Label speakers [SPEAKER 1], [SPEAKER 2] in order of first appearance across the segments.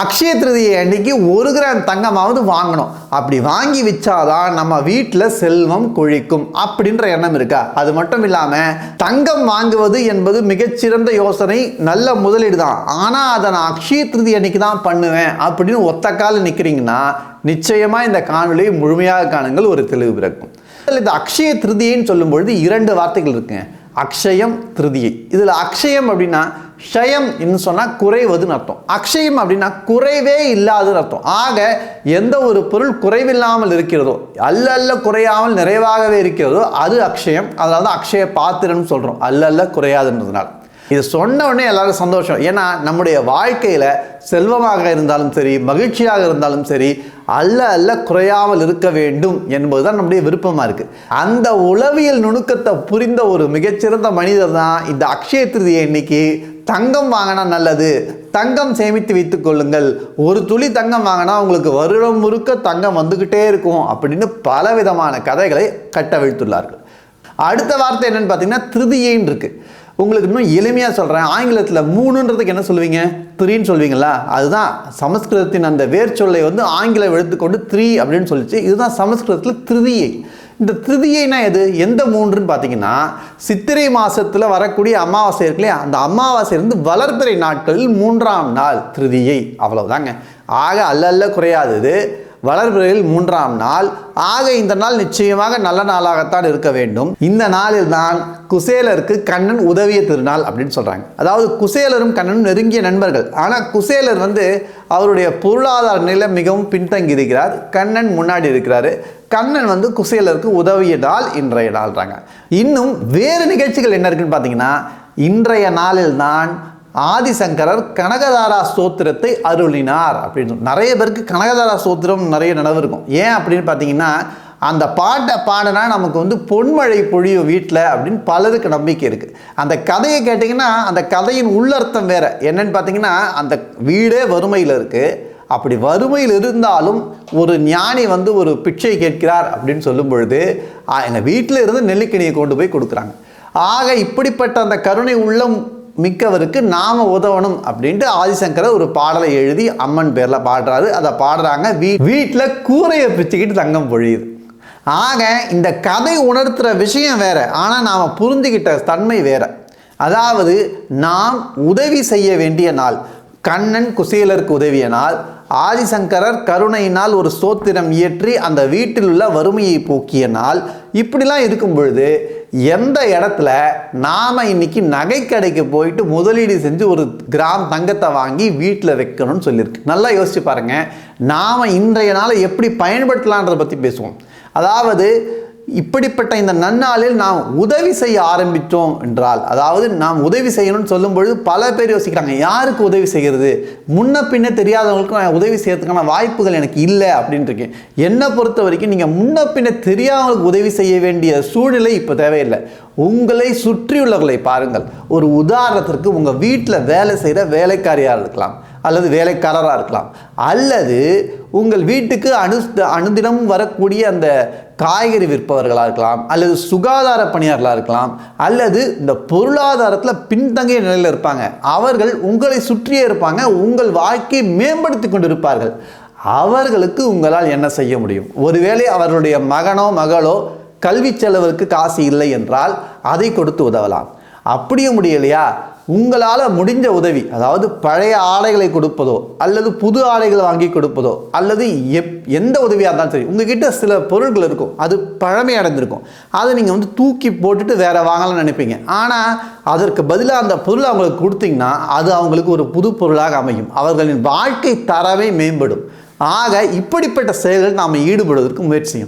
[SPEAKER 1] அக்ஷய திருதியை அன்னைக்கு ஒரு கிராம் தங்கமாவது வாங்கணும். அப்படி வாங்கி வச்சாதான் நம்ம வீட்டில் செல்வம் கொழிக்கும் அப்படின்ற எண்ணம் இருக்கா? அது மட்டும் இல்லாமல் தங்கம் வாங்குவது என்பது மிகச்சிறந்த யோசனை நல்ல முதலீடு தான். ஆனால் அதை நான் அக்ஷய திருதி அன்னைக்கு தான் பண்ணுவேன் அப்படின்னு ஒத்த கால நிற்கிறீங்கன்னா நிச்சயமாக இந்த காணொலியை முழுமையாக காணுங்கள் ஒரு தெளிவு பிறக்கும். இந்த அக்ஷய திருதியைன்னு சொல்லும்பொழுது இரண்டு வார்த்தைகள் இருக்குங்க. அக்ஷயம் திருதியை. இதில் அக்ஷயம் அப்படின்னா ஷயம் சொன்னால் குறைவதுன்னு அர்த்தம். அக்ஷயம் அப்படின்னா குறைவே இல்லாதுன்னு அர்த்தம். ஆக எந்த ஒரு பொருள் குறைவில்லாமல் இருக்கிறதோ அல்ல அல்ல குறையாமல் நிறைவாகவே இருக்கிறதோ அது அக்ஷயம். அதனால தான் அக்ஷய பாத்திரம்னு சொல்கிறோம் அல்ல அல்ல குறையாதுன்றதுனால. இது சொன்ன உடனே எல்லாரும் சந்தோஷம். ஏன்னா நம்முடைய வாழ்க்கையில் செல்வமாக இருந்தாலும் சரி மகிழ்ச்சியாக இருந்தாலும் சரி அல்ல அல்ல குறையாமல் இருக்க வேண்டும் என்பதுதான் நம்முடைய விருப்பமாக இருக்குது அந்த உளவியல் நுணுக்கத்தை புரிந்த ஒரு மிகச்சிறந்த மனிதர் தான் இந்த அக்ஷய திருதியை இன்னைக்கு தங்கம் வாங்கினா நல்லது. தங்கம் சேமித்து வைத்துக் கொள்ளுங்கள். ஒரு துளி தங்கம் வாங்கினா உங்களுக்கு வருடம் முழுக்க தங்கம் வந்துக்கிட்டே இருக்கும் அப்படின்னு பல விதமான கதைகளை கட்டவிழ்த்துள்ளார்கள். அடுத்த வார்த்தை என்னன்னு பார்த்தீங்கன்னா திருதியைன்னு இருக்கு. உங்களுக்கு இன்னும் எளிமையாக சொல்கிறேன் ஆங்கிலத்தில் மூணுன்றதுக்கு என்ன சொல்லுவீங்க? த்ரீன்னு சொல்லுவீங்களா அதுதான் சமஸ்கிருதத்தின் அந்த வேர்ச்சொல்லை வந்து ஆங்கிலம் எடுத்துக்கொண்டு த்ரீ அப்படின்னு சொல்லிச்சு. இதுதான் சமஸ்கிருதத்தில் திருதியை. இந்த திருதியைனா எது? எந்த மூன்றுன்னு பார்த்தீங்கன்னா சித்திரை மாதத்தில் வரக்கூடிய அமாவாசை இருக்கு இல்லையா? அந்த அமாவாசை இருந்து வளர்பிறை நாட்களில் மூன்றாம் நாள் திருதியை. அவ்வளவுதாங்க. ஆக அல்ல அல்ல குறையாதது வளர்பிறையில் மூன்றாம் நாள். ஆக இந்த நாள் நிச்சயமாக நல்ல நாளாகத்தான் இருக்க வேண்டும். இந்த நாளில் தான் குசேலருக்கு கண்ணன் உதவிய திருநாள் அப்படின்னு சொல்கிறாங்க அதாவது குசேலரும் கண்ணனும் நெருங்கிய நண்பர்கள். ஆனால் குசேலர் வந்து அவருடைய பொருளாதார நிலை மிகவும் பின்தங்கி இருக்கிறார். கண்ணன் முன்னாடி இருக்கிறாரு. கண்ணன் வந்து குசேலருக்கு உதவிய நாள் இன்றைய நாள்றாங்க இன்னும் வேறு நிகழ்ச்சிகள் என்ன இருக்குன்னு பார்த்தீங்கன்னா இன்றைய நாளில் தான் ஆதிசங்கரர் கனகதாரா ஸ்தோத்திரத்தை அருளினார் அப்படின்னு நிறைய பேருக்கு கனகதாரா ஸ்தோத்திரம் நிறைய நினைவு இருக்கும். ஏன் அப்படின்னு பார்த்தீங்கன்னா அந்த பாட்டை பாடினா நமக்கு வந்து பொன்மழை பொழியும் வீட்டில் அப்படின்னு பலருக்கு நம்பிக்கை இருக்குது அந்த கதையை கேட்டிங்கன்னா அந்த கதையின் உள்ளர்த்தம் வேறு. என்னன்னு பார்த்தீங்கன்னா அந்த வீடே வறுமையில் இருக்குது அப்படி வறுமையில் இருந்தாலும் ஒரு ஞானி வந்து ஒரு பிச்சை கேட்கிறார் அப்படின்னு சொல்லும் பொழுது எங்கள் வீட்டில் இருந்து நெல்லிக்கனியை கொண்டு போய் கொடுக்குறாங்க. ஆக இப்படிப்பட்ட அந்த கருணை உள்ளம் மிக்கவருக்கு நாம உதவணும் அப்படின்ட்டு ஆதிசங்கரர் ஒரு பாடலை எழுதி அம்மன் பேரில் பாடுறாரு. அதை பாடுறாங்க. வீ வீட்டில் கூரையை பிச்சுக்கிட்டு தங்கம் பொழியுது. ஆக இந்த கதை உணர்த்துகிற விஷயம் வேற. ஆனால் நாம் புரிஞ்சுக்கிட்ட தன்மை வேற. அதாவது நாம் உதவி செய்ய வேண்டிய நாள் கண்ணன் குசேலருக்கு உதவிய நாள் ஆதிசங்கரர் கருணையினால் ஒரு சோத்திரம் இயற்றி அந்த வீட்டில் உள்ள வறுமையை போக்கிய நாள் இப்படிலாம் இருக்கும் பொழுது எந்த இடத்துல நாம் இன்னைக்கு நகைக்கடைக்கு போயிட்டு முதலீடு செஞ்சு ஒரு கிராம் தங்கத்தை வாங்கி வீட்டில் வைக்கணும்னு சொல்லியிருக்கு. நல்லா யோசிச்சு பாருங்க. நாம் இன்றைய நாளை எப்படி பயன்படுத்தலான்றதை பற்றி பேசுவோம். அதாவது இப்படிப்பட்ட இந்த நன்னாளில் நாம் உதவி செய்ய ஆரம்பித்தோம் என்றால் அதாவது நாம் உதவி செய்யணும்னு சொல்லும் பொழுது பல பேர் யோசிக்கிறாங்க யாருக்கு உதவி செய்கிறது முன்ன பின்ன தெரியாதவங்களுக்கு நான் உதவி செய்யறதுக்கான வாய்ப்புகள் எனக்கு இல்லை அப்படின்ட்டு இருக்கேன். என்னை பொறுத்த வரைக்கும் நீங்கள் முன்ன பின்ன தெரியாதவங்களுக்கு உதவி செய்ய வேண்டிய சூழ்நிலை இப்போ தேவையில்லை. உங்களை சுற்றியுள்ளவர்களை பாருங்கள். ஒரு உதாரணத்திற்கு உங்கள் வீட்டில் வேலை செய்கிற வேலைக்காரியாக இருக்கலாம். அல்லது வேலைக்காரராக இருக்கலாம். அல்லது உங்கள் வீட்டுக்கு அனு அனுதினம் வரக்கூடிய அந்த காய்கறி விற்பவர்களாக இருக்கலாம் அல்லது சுகாதார பணியாளர்களாக இருக்கலாம் அல்லது இந்த பொருளாதாரத்தில் பின்தங்கிய நிலையில் இருப்பாங்க. அவர்கள் உங்களை சுற்றியே இருப்பாங்க உங்கள் வாழ்க்கையை மேம்படுத்தி கொண்டு இருப்பார்கள் அவர்களுக்கு உங்களால் என்ன செய்ய முடியும்? ஒருவேளை அவர்களுடைய மகனோ மகளோ கல்வி செலவுக்கு காசு இல்லை என்றால் அதை கொடுத்து உதவலாம். அப்படியும் முடியலையா? உங்களால் முடிஞ்ச உதவி அதாவது பழைய ஆடைகளை கொடுப்பதோ அல்லது புது ஆடைகளை வாங்கி கொடுப்பதோ அல்லது எப் எந்த உதவியாக இருந்தாலும் சரி உங்ககிட்ட சில பொருட்கள் இருக்கும் அது பழமை அடைந்திருக்கும். அதை நீங்கள் வந்து தூக்கி போட்டுட்டு வேற வாங்கலாம்னு நினைப்பீங்க. ஆனால் அதற்கு பதிலாக அந்த பொருளை அவங்களுக்கு கொடுத்தீங்கன்னா அது அவங்களுக்கு ஒரு புது பொருளாக அமையும். அவர்களின் வாழ்க்கை தரவே மேம்படும். ஆக இப்படிப்பட்ட செயல்கள் நாம் ஈடுபடுவதற்கு முயற்சி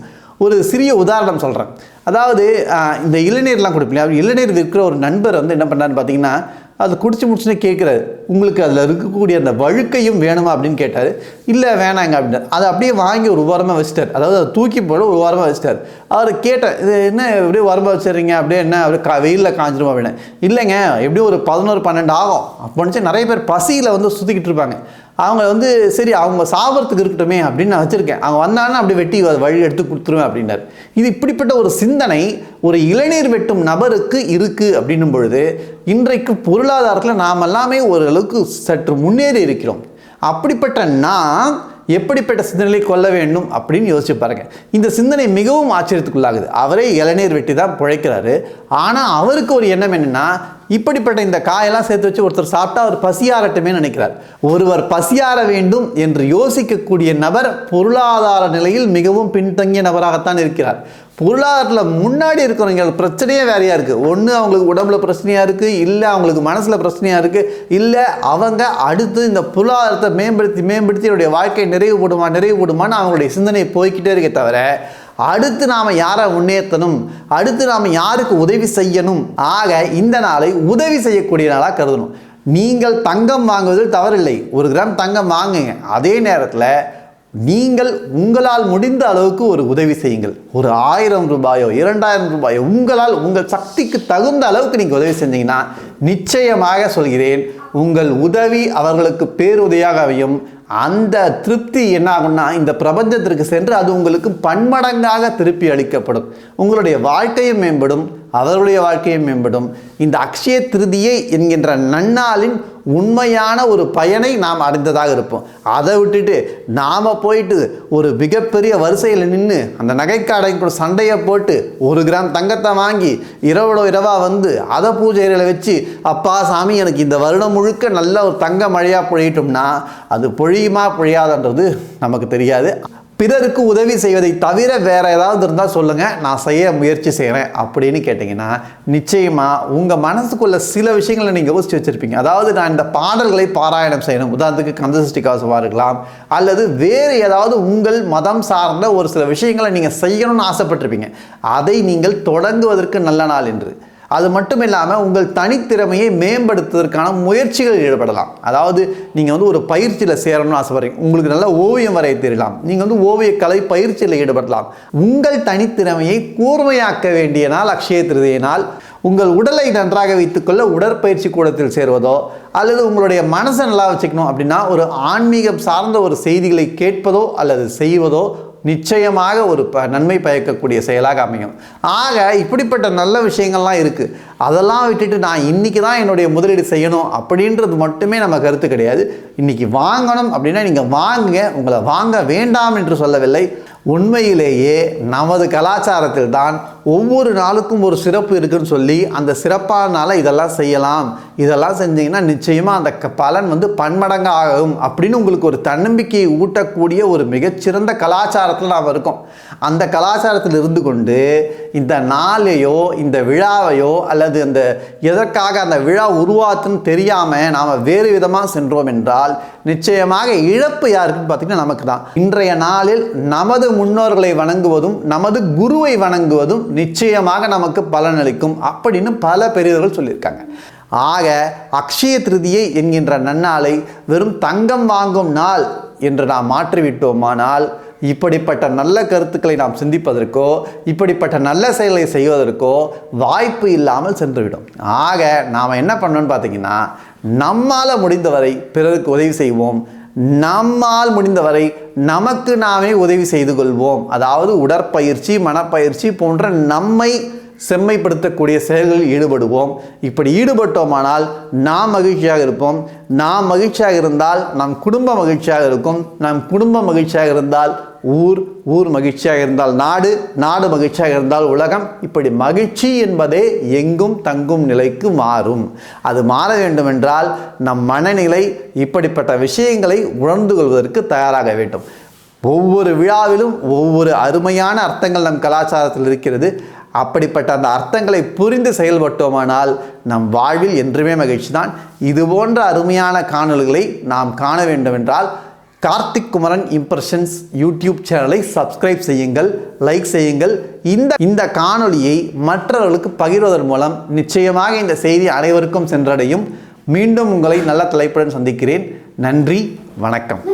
[SPEAKER 1] ஒரு சிறிய உதாரணம் சொல்கிறேன் அதாவது இந்த இளநீர்லாம் கொடுப்பீங்க. அவர் இளநீர் விற்கிற ஒரு நண்பர் வந்து என்ன பண்ணார்னு பார்த்தீங்கன்னா அது குடிச்சு முடிச்சுன்னு கேட்குறாரு. உங்களுக்கு அதில் இருக்கக்கூடிய அந்த வழுக்கையும் வேணுமா? அப்படின்னு கேட்டார். இல்லை வேணாங்க அப்படின்னாரு. அதை அப்படியே வாங்கி ஒரு வாரமாக வச்சிட்டார். அதாவது அதை தூக்கி போட ஒரு வாரமாக வச்சிட்டார். அவர் கேட்டார் இது என்ன எப்படியே உரமாக வச்சிடுறீங்க அப்படியே என்ன அப்படியே கா வெயிலில் காஞ்சிரும்? அப்படின்னு. இல்லைங்க எப்படியும் ஒரு பதினோரு பன்னெண்டு ஆகும். அப்போ நிறைய பேர் பசியில் வந்து சுற்றிக்கிட்டு இருப்பாங்க. அவங்க வந்து சரி அவங்க சாவறதுக்கு இருக்கட்டுமே அப்படின்னு நான் வச்சுருக்கேன். அவங்க வந்தாங்கன்னா அப்படி வெட்டி வழி எடுத்து கொடுத்துருவேன் அப்படின்னாரு. இது இப்படிப்பட்ட ஒரு சிந்தனை ஒரு இளைஞர் வெட்டும் நபருக்கு இருக்குது அப்படின்னும் பொழுது இன்றைக்கு பொருளாதாரத்தில் நாம் எல்லாமே ஓரளவுக்கு சற்று முன்னேறி இருக்கிறோம். அப்படிப்பட்ட நான் எப்படிப்பட்ட சிந்தனைகளை கொள்ள வேண்டும் அப்படின்னு யோசிச்சு பாருங்க. இந்த சிந்தனை மிகவும் ஆச்சரியத்துக்குள்ளாகுது. அவரே இளநீர் வெட்டி தான் பிழைக்கிறாரு. ஆனால் அவருக்கு ஒரு எண்ணம் என்னன்னா இப்படிப்பட்ட இந்த காயெல்லாம் சேர்த்து வச்சு ஒருத்தர் சாப்பிட்டா அவர் பசியாரட்டுமே நினைக்கிறார். ஒருவர் பசியார வேண்டும் என்று யோசிக்கக்கூடிய நபர் பொருளாதார நிலையில் மிகவும் பின்தங்கிய நபராகத்தான் இருக்கிறார். பொருளாதாரத்தில் முன்னாடி இருக்கிறவங்க பிரச்சனையே வேறையாக இருக்குது ஒன்று அவங்களுக்கு உடம்புல பிரச்சனையாக இருக்குது இல்லை அவங்களுக்கு மனசில் பிரச்சனையாக இருக்குது இல்லை அவங்க அடுத்து இந்த பொருளாதாரத்தை மேம்படுத்தி மேம்படுத்தி என்னுடைய வாழ்க்கை நிறைவு போடுமா நிறைவு போடுமான்னு அவங்களுடைய சிந்தனை போய்க்கிட்டே இருக்கே தவிர அடுத்து நாம் யாரை முன்னேற்றணும் அடுத்து நாம் யாருக்கு உதவி செய்யணும் ஆக இந்த நாளை உதவி செய்யக்கூடிய நாளாக கருதணும். நீங்கள் தங்கம் வாங்குவதில் தவறில்லை. ஒரு கிராம் தங்கம் வாங்குங்க. அதே நேரத்தில் நீங்கள் உங்களால் முடிந்த அளவுக்கு ஒரு உதவி செய்யுங்கள். ஒரு ஆயிரம் ரூபாயோ இரண்டாயிரம் ரூபாயோ உங்களால் உங்கள் சக்திக்கு தகுந்த அளவுக்கு நீங்கள் உதவி செஞ்சீங்கன்னா நிச்சயமாக சொல்கிறேன் உங்கள் உதவி அவர்களுக்கு பேருதவியாக அமையும். அந்த திருப்தி என்ன ஆகும்னா இந்த பிரபஞ்சத்திற்கு சென்று அது உங்களுக்கு பன்மடங்காக திருப்பி அளிக்கப்படும். உங்களுடைய வாழ்க்கையும் மேம்படும். அவர்களுடைய வாழ்க்கையும் மேம்படும். இந்த அக்ஷய திருதியை என்கின்ற நன்னாளின் உண்மையான ஒரு பயனை நாம் அடைந்ததாக இருப்போம். அதை விட்டுட்டு நாம் போயிட்டு ஒரு மிகப்பெரிய வரிசையில் நின்று அந்த நகைக்காடைக்கு கூட சண்டையை போட்டு ஒரு கிராம் தங்கத்தை வாங்கி இரவோட இரவாக வந்து அதை பூஜைகளில் வச்சு அப்பா சாமி எனக்கு இந்த வருடம் முழுக்க நல்ல ஒரு தங்க மழையாக பொழியிட்டோம்னா அது பொழியுமா பொழியாதன்றது நமக்கு தெரியாது. பிறருக்கு உதவி செய்வதை தவிர வேறு ஏதாவது இருந்தால் சொல்லுங்கள் நான் செய்ய முயற்சி செய்கிறேன் அப்படின்னு கேட்டிங்கன்னா நிச்சயமாக உங்கள் மனசுக்குள்ள சில விஷயங்களை நீங்கள் யோசிச்சு வச்சுருப்பீங்க. அதாவது நான் இந்த பாடல்களை பாராயணம் செய்யணும். உதாரணத்துக்கு கந்தசஷ்டி காசுவாக இருக்கலாம் அல்லது வேறு ஏதாவது உங்கள் மதம் சார்ந்த ஒரு சில விஷயங்களை நீங்கள் செய்யணும்னு ஆசைப்பட்டிருப்பீங்க. அதை நீங்கள் தொடங்குவதற்கு நல்ல நாள் என்று அது மட்டும் இல்லாமல் உங்கள் தனித்திறமையை மேம்படுத்துவதற்கான முயற்சிகள் ஈடுபடலாம். அதாவது நீங்கள் வந்து ஒரு பயிற்சியில் சேரணும்னு ஆசைப்படுறீங்க. உங்களுக்கு நல்ல ஓவியம் வரைய தெரியலாம் நீங்கள் வந்து ஓவியக்கலை பயிற்சியில் ஈடுபடலாம். உங்கள் தனித்திறமையை கூர்மையாக்க வேண்டிய நாள் அக்ஷய திருதியினால் உங்கள் உடலை நன்றாக வைத்துக்கொள்ள உடற்பயிற்சி கூடத்தில் சேருவதோ அல்லது உங்களுடைய மனசை நல்லா வச்சுக்கணும் அப்படின்னா ஒரு ஆன்மீகம் சார்ந்த ஒரு செய்திகளை கேட்பதோ அல்லது செய்வதோ நிச்சயமாக ஒரு ப நன்மை பயக்கக்கூடிய செயலாக அமையும். ஆக இப்படிப்பட்ட நல்ல விஷயங்கள்லாம் இருக்குது அதெல்லாம் விட்டுட்டு நான் இன்றைக்கி தான் என்னுடைய முதலீடு செய்யணும் அப்படின்றது மட்டுமே நம்ம கருத்து கிடையாது. இன்றைக்கி வாங்கணும் அப்படின்னா நீங்கள் வாங்குங்க. உங்களை வாங்க வேண்டாம் என்று சொல்லவில்லை. உண்மையிலேயே நமது கலாச்சாரத்தில் தான் ஒவ்வொரு நாளுக்கும் ஒரு சிறப்பு இருக்குன்னு சொல்லி அந்த சிறப்பான இதெல்லாம் செய்யலாம். இதெல்லாம் செஞ்சீங்கன்னா நிச்சயமாக அந்த க- பலன் வந்து பன்மடங்கு ஆகும் அப்படின்னு உங்களுக்கு ஒரு தன்னம்பிக்கையை ஊட்டக்கூடிய ஒரு மிகச்சிறந்த கலாச்சாரத்தில் நாம் இருக்கோம். அந்த கலாச்சாரத்தில் இருந்து கொண்டு இந்த நாளையோ இந்த விழாவையோ அல்லது அந்த எதற்காக அந்த விழா உருவாத்துன்னு தெரியாமல் நாம் வேறு விதமாக சென்றோம் என்றால் நிச்சயமாக இழப்பு யாருக்குன்னு பார்த்தீங்கன்னா நமக்கு தான். இன்றைய நாளில் நமது முன்னோர்களை வணங்குவதும் நமது குருவை வணங்குவதும் நிச்சயமாக நமக்கு பலனளிக்கும் அப்படின்னு பல பெரியவர்கள் சொல்லியிருக்காங்க. ஆக அக்ஷய திருதியை என்கின்ற நன்னாளை வெறும் தங்கம் வாங்கும் நாள் என்று நாம் மாற்றிவிட்டோமானால் இப்படிப்பட்ட நல்ல கருத்துக்களை நாம் சிந்திப்பதற்கோ இப்படிப்பட்ட நல்ல செயலை செய்வதற்கோ வாய்ப்பு இல்லாமல் சென்றுவிடும். ஆக நாம் என்ன பண்ணோன்னு பார்த்தீங்கன்னா நம்மால் முடிந்தவரை பிறருக்கு உதவி செய்வோம் நம்மால் முடிந்தவரை நமக்கு நாமே உதவி செய்து கொள்வோம். அதாவது உடற்பயிற்சி மனப்பயிற்சி போன்ற நம்மை செம்மைப்படுத்தக்கூடிய செயல்களில் ஈடுபடுவோம். இப்படி ஈடுபட்டோமானால் நாம் மகிழ்ச்சியாக இருப்போம். நாம் மகிழ்ச்சியாக இருந்தால் நம் குடும்பம் மகிழ்ச்சியாக இருக்கும். நம் குடும்பம் மகிழ்ச்சியாக இருந்தால் ஊர் ஊர் மகிழ்ச்சியாக இருந்தால் நாடு நாடு மகிழ்ச்சியாக இருந்தால் உலகம். இப்படி மகிழ்ச்சி என்பதே எங்கும் தங்கும் நிலைக்கு மாறும். அது மாற வேண்டுமென்றால் நம் மனநிலை இப்படிப்பட்ட விஷயங்களை உணர்ந்து கொள்வதற்கு தயாராக வேண்டும். ஒவ்வொரு விழாவிலும் ஒவ்வொரு அருமையான அர்த்தங்கள் நம் கலாச்சாரத்தில் இருக்கிறது. அப்படிப்பட்ட அந்த அர்த்தங்களை புரிந்து செயல்பட்டோமானால் நம் வாழ்வில் என்றுமே மகிழ்ச்சி தான். இது போன்ற அருமையான காணொளிகளை நாம் காண வேண்டுமென்றால் கார்த்திக் குமரன் இம்ப்ரெஷன்ஸ் யூடியூப் சேனலை சப்ஸ்கிரைப் செய்யுங்கள் லைக் செய்யுங்கள். இந்த இந்த காணொளியை மற்றவர்களுக்கு பகிர்வதன் மூலம் நிச்சயமாக இந்த செய்தி அனைவருக்கும் சென்றடையும். மீண்டும் உங்களை நல்ல தலைப்புடன் சந்திக்கிறேன். நன்றி வணக்கம்.